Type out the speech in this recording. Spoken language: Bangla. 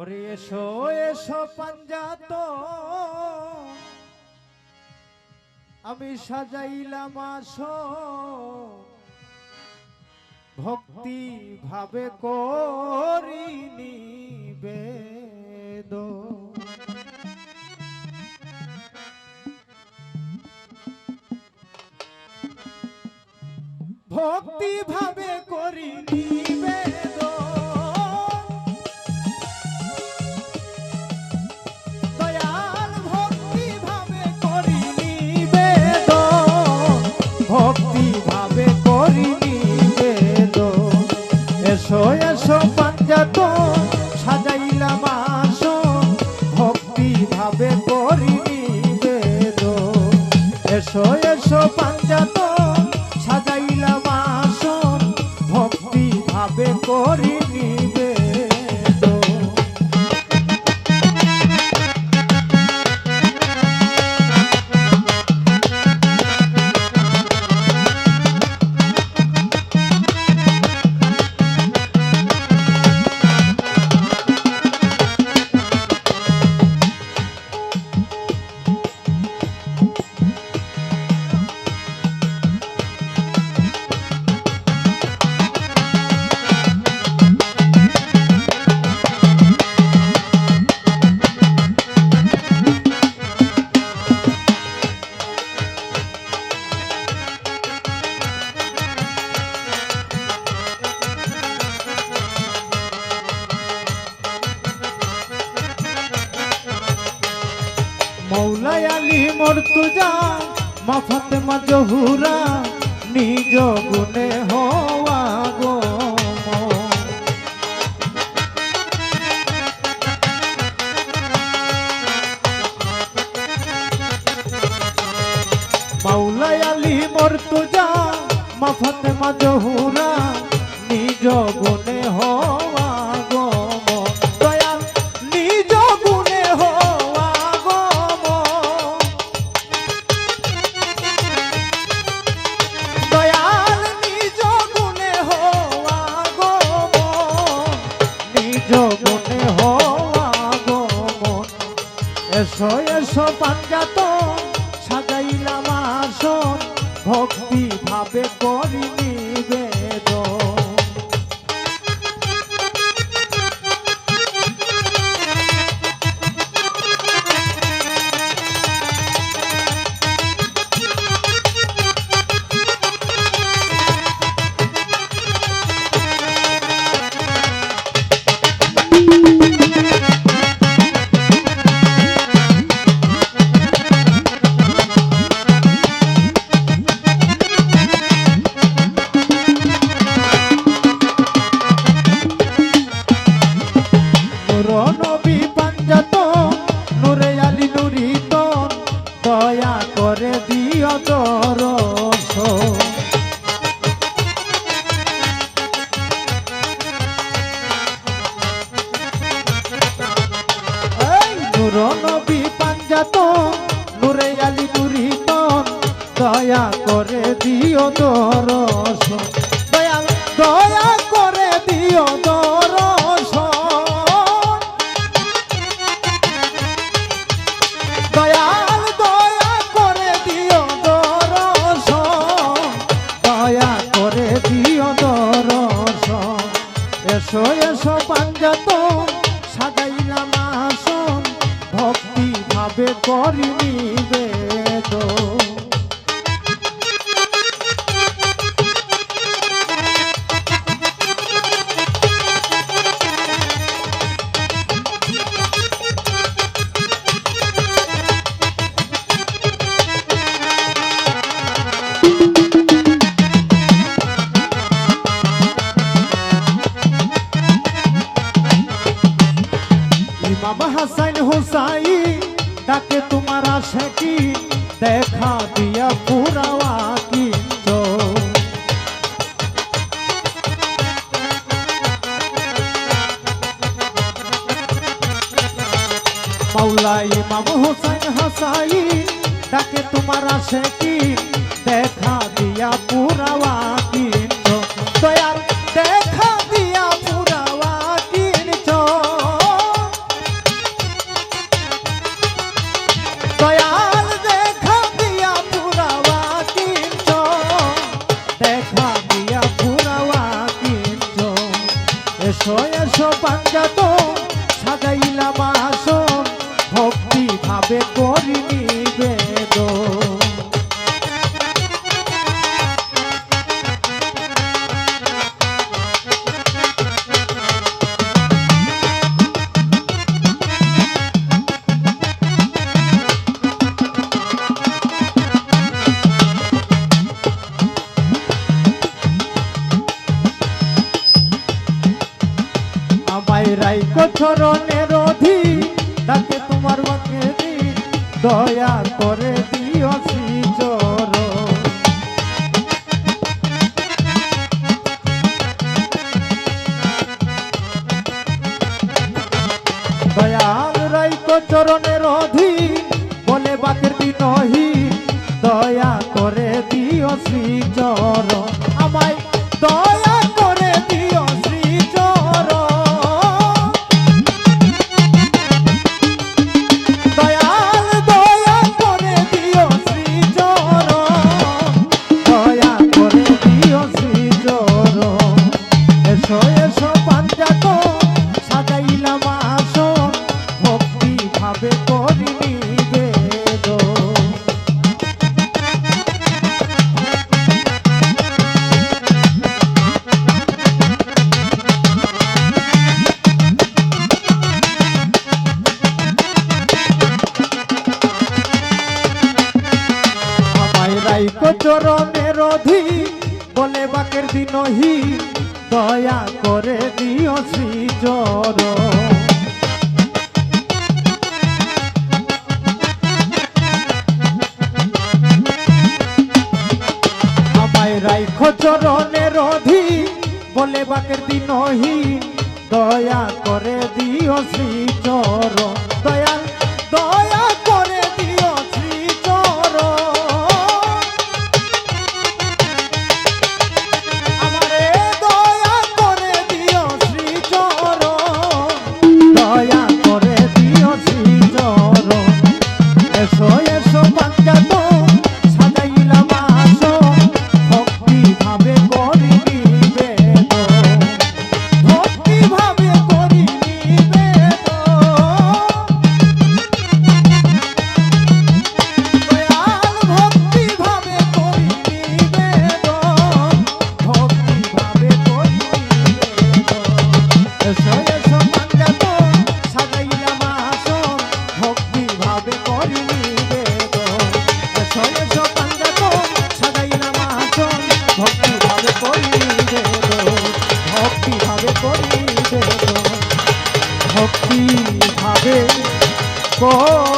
ওরে এসো এসো পাঞ্জাত। আমি সাজাইলাম আসো। ভক্তি ভাবে করিনি বেদ। ভক্তি ভাবে এসো এসো পাঞ্জাত সাজাইলাম আসন। ভক্তি ভাবে করি আলী মর্তুজা মা ফাতেমা জহুরা, নিজ গুণে হওয়া গো মাওলাই আলী মর্তুজা মা ফাতেমা জহুরা, নিজ গুণে হওয়া ভক্তি এসো এসো পাঞ্জাত সাজাইলাম আসন। ভক্তি ভাবে করি হাসান ডাকে তোমার আশা কি? দেখা দিয়া পুরাওয়া কিন্তু মাওলা ইমাম হুসাইন হাসাই, ডাকে তোমার আশা কি? দেখা দিয়া পুরাওয়া তাকে তোমার বাকে দি দয়া করে দিও শ্রীচর দয়াল রাইকো চরণের অধি বলে বাকের দিনহি দয়া করে দিও শ্রীচর রাইকো চরণের অধি বলে বাকের দিনহি, দয়া করে দিও শ্রীচর আমায় রাইখো চরণের অধি বলে বাকের দিনহি, দয়া করে দিও শ্রীচর দয়াল দয়া করে ভক্তি ভাবে করি নিবেদন ভক্তি ভাবে করি নিবেদন ভক্তি ভাবে করি